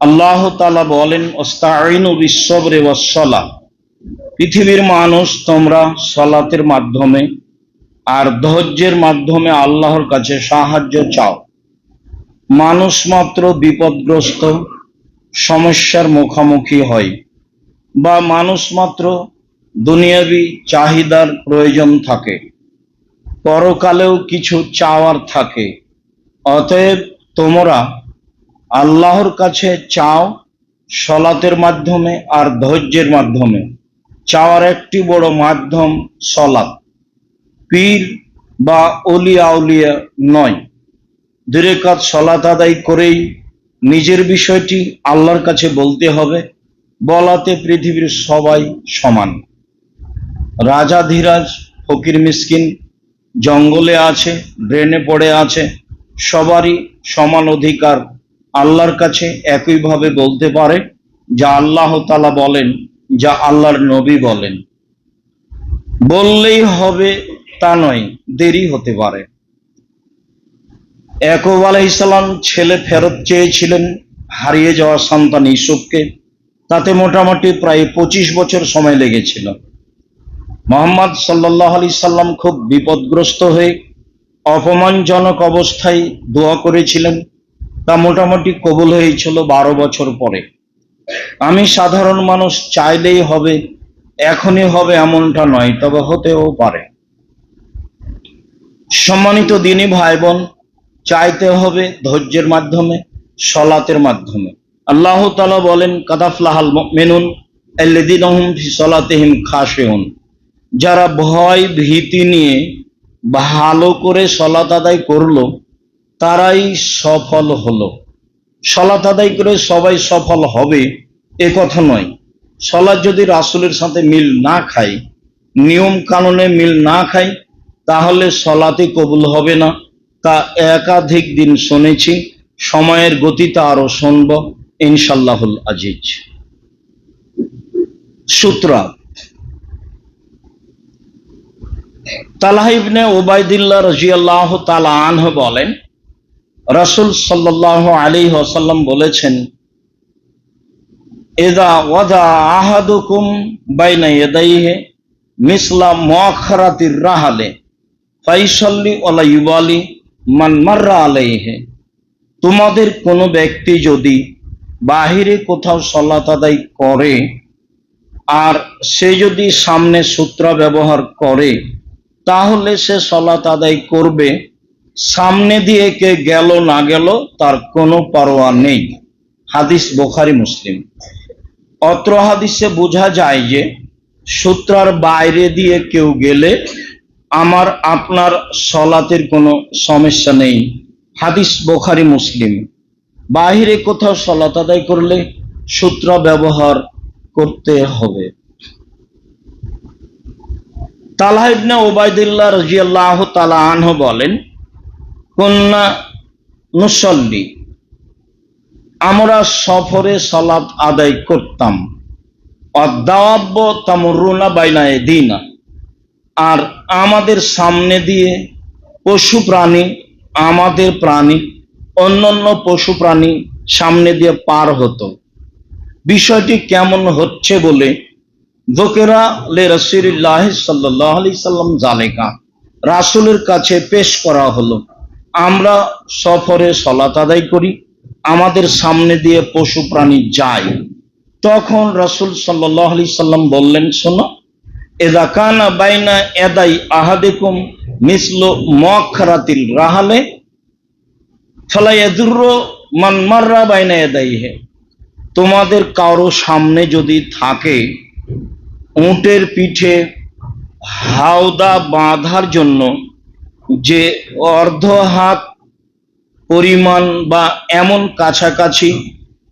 আল্লাহ তালা বলেন ওস্তাইনু বিশ্বরে ওয়াসলা পৃথিবীর মানুষ তোমরা সলাতের মাধ্যমে আর ধৈর্যের মাধ্যমে আল্লাহর কাছে সাহায্য চাও। মানুষ মাত্র বিপদগ্রস্ত, সমস্যার মুখোমুখি হয় বা মানুষ মাত্র দুনিয়াবি চাহিদার প্রয়োজন থাকে, পরকালেও কিছু চাওয়ার থাকে। অতএব তোমরা আল্লাহর কাছে চাও সলাতের মাধ্যমে আর ধৈর্যের মাধ্যমে। চাওয়ার একটি বড় মাধ্যম সলাৎ। পীর বা অলিয়া উলিয়া নয়। দূরে কাজ সলাত আদায় করেই নিজের বিষয়টি আল্লাহর কাছে বলতে হবে। বলাতে পৃথিবীর সবাই সমান। রাজা ধীরাজ ফকির মিসকিন জঙ্গলে আছে ড্রেনে পড়ে আছে, সবারই সমান অধিকার আল্লাহর কাছে একইভাবে বলতে পারে, যা আল্লাহ তালা বলেন, যা আল্লাহর নবী বলেন। বললেই হবে তা নয়, দেরি হতে পারে। একব আলাইসাল্লাম ছেলে ফেরত চেয়েছিলেন হারিয়ে যাওয়া সন্তান ইসুফকে তাতে মোটামুটি প্রায় পঁচিশ বছর সময় লেগেছিল। মোহাম্মদ সাল্লাহ আলি সাল্লাম খুব বিপদগ্রস্ত হয়ে অপমানজনক অবস্থায় দোয়া করেছিলেন। তা মোটামুটি কবুল হয়েছিল বারো বছর পরে। আমি সাধারণ মানুষ চাইলেই হবে, এখনই হবে এমনটা নয়, তবে হতেও পারে। সম্মানিত দিনী ভাই বোন চাইতে হবে ধৈর্যের মাধ্যমে, সলাতের মাধ্যমে। আল্লাহ তালা বলেন, কাদাফলাহাল মেনুন এল্লেদিনহম সলাতেহিম খাসেউন যারা ভয় ভীতি নিয়ে ভালো করে সলাত আদায় করল তারাই সফল হলো। সলাত আদায় করে সবাই সফল হবে, এ কথা নয়। সলাৎ যদি রাসুলের সাথে মিল না খায়, নিয়ম কানুনে মিল না খায়, তাহলে সলাতে কবুল হবে না। তা একাধিক দিন শুনেছি, সময়ের গতিতে আরও শুনব ইনশাল্লাহুল আজিজ। সূত্রা। তালাহ ইবনে ওবায়দুল্লাহ রাজিয়াল্লাহ তালা আনহ বলেন রাসূল সাল্লাহ আলী ওয়াসাল্লাম বলেছেন এদা ওয়াদা আহাদুকুম বাইনা ইয়াদাইহি মিসলা মুআখারাতির রাহালে, ফাইসাল্লি ওয়ালা ইউবালি মান মাররা আলাইহি। তোমাদের কোনো ব্যক্তি যদি বাহিরে কোথাও সলাত আদায় করে, আর সে যদি সামনে সূত্র ব্যবহার করে, তাহলে সে সলাত আদায় করবে সামনে দিয়ে কে গেল, না গেল, তার কোনো পারোয়া নেই। হাদিস বোখারি, মুসলিম। অত্র হাদিসে বোঝা যায় যে, সূত্রার বাইরে দিয়ে কেউ গেলে আমার, আপনার সলাতের কোনো সমস্যা নেই। হাদিস বোখারি, মুসলিম। বাহিরে কোথাও সলাত আদায় করলে সূত্র ব্যবহার করতে হবে। তালাহ ইবনে ওবায়দুল্লাহ রাজিয়াল্লাহ তালা আনহ বলেন কন্যা নুসল্লি। আমরা সফরে সলাৎ আদায় করতাম। অদ্দাওয়াব্য তামরুনা বাইনায় দিনা। আর আমাদের সামনে দিয়ে পশু প্রাণী, আমাদের প্রাণী, অন্যান্য পশু প্রাণী সামনে দিয়ে পার হতো। বিষয়টি কেমন হচ্ছে বলে দোকেরা লে রসিল্লাহ সাল্লাহ আলি সাল্লাম জালেকা রাসুলের কাছে পেশ করা হলো। আমরা সফরে সলাত আদায় করি, আমাদের সামনে দিয়ে পশু প্রাণী যায়। তখন রাসুল সাল্লাহ আলি সাল্লাম বললেন, শোনো এদা কানা বাইনা এদাই আহাদেকুম মিসল মখারাতিল রাহালে ফলাই এদুর্র মানমাররা বাইনা এদাই হে তোমাদের কারও সামনে যদি থাকে উটের পিঠে হাওদা বাঁধার জন্য যে অর্ধ হাত পরিমাণ বা এমন কাছাকাছি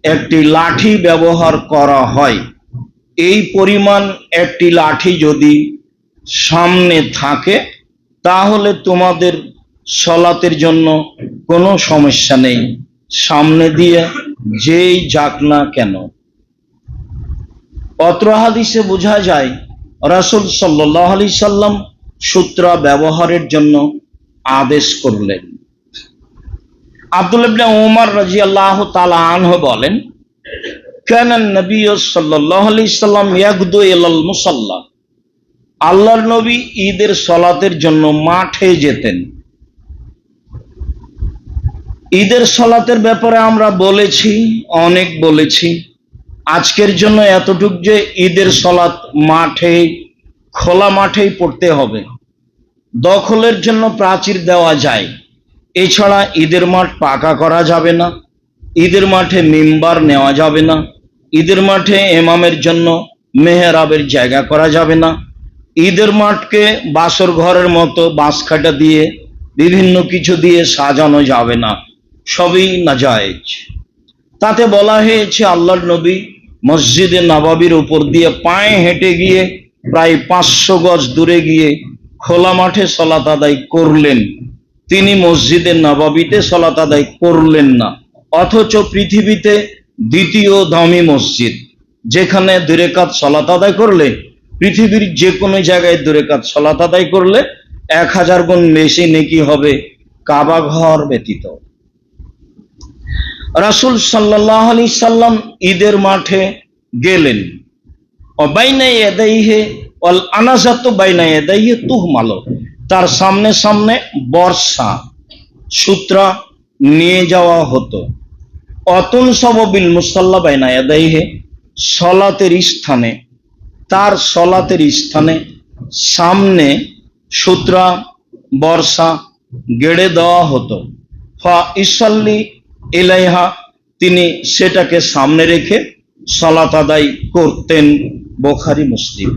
একটি লাঠি ব্যবহার করা হয়। এই পরিমাণ একটি লাঠি যদি সামনে থাকে, তাহলে তোমাদের সলাতের জন্য কোনো সমস্যা নেই। সামনে দিয়ে যেই যাক না কেন। অত্র হাদিসে বোঝা যায়, রাসুল সাল্লাহ আলি সাল্লাম সূত্রা ব্যবহারের জন্য আদেশ করলেন। আব্দুল ইবনে ওমর রাজি আল্লাহ তালা আনহ বলেন, কেন নবী সাল্লাম মুসাল্লা। আল্লাহর নবী ঈদের সলাতের জন্য মাঠে যেতেন। ঈদের সলাতের ব্যাপারে আমরা বলেছি, অনেক বলেছি। আজকের জন্য এতটুক যে ঈদের সলাত মাঠে, খোলা মাঠেই পড়তে হবে। দখলের জন্য প্রাচীর দেওয়া যায়। এছাড়া ঈদের মাঠ পাকা করা যাবে না। ঈদের মাঠে মেম্বার নেওয়া যাবে না। ঈদের মাঠে এমামের জন্য মেহরাবের জায়গা করা যাবে না। ঈদের মাঠকে বাসর ঘরের মতো বাঁশখাটা দিয়ে, বিভিন্ন কিছু দিয়ে সাজানো যাবে না। সবই নাজায়েজ। তাতে বলা হয়েছে, আল্লাহর নবী মসজিদে নবাবির উপর দিয়ে পায়ে হেঁটে গিয়ে প্রায় পাঁচশো গজ দূরে গিয়ে খোলা মাঠে সলাত আদায় করলেন। তিনি মসজিদে নবাবিতে সলাত আদায় করলেন না। অথচ পৃথিবীতে দ্বিতীয় দামি মসজিদ, যেখানে দুরেকাত সলাত আদায় করলে, পৃথিবীর যে কোনো জায়গায় দুরেকাত সলাত আদায় করলে এক হাজার গুণ বেশি নেকি হবে কাবা ঘর ব্যতীত। রাসুল সাল্লাহ আলি সাল্লাম ঈদের মাঠে গেলেন। অবাইনা এদাইহে তার সামনে সামনে বর্ষা, সূত্রা নিয়ে যাওয়া হতো। অতুন সববিল মুসাল্লা বাইনা এদাইহে সলাতের স্থানে, তার সলাতের স্থানে সামনে সূত্রা, বর্ষা গেড়ে দেওয়া হতো। ফা ইসাল্লি ইলাইহা, তিনি সেটাকে সামনে রেখে সলাত আদায় করতেন বোখারি মুসলিম।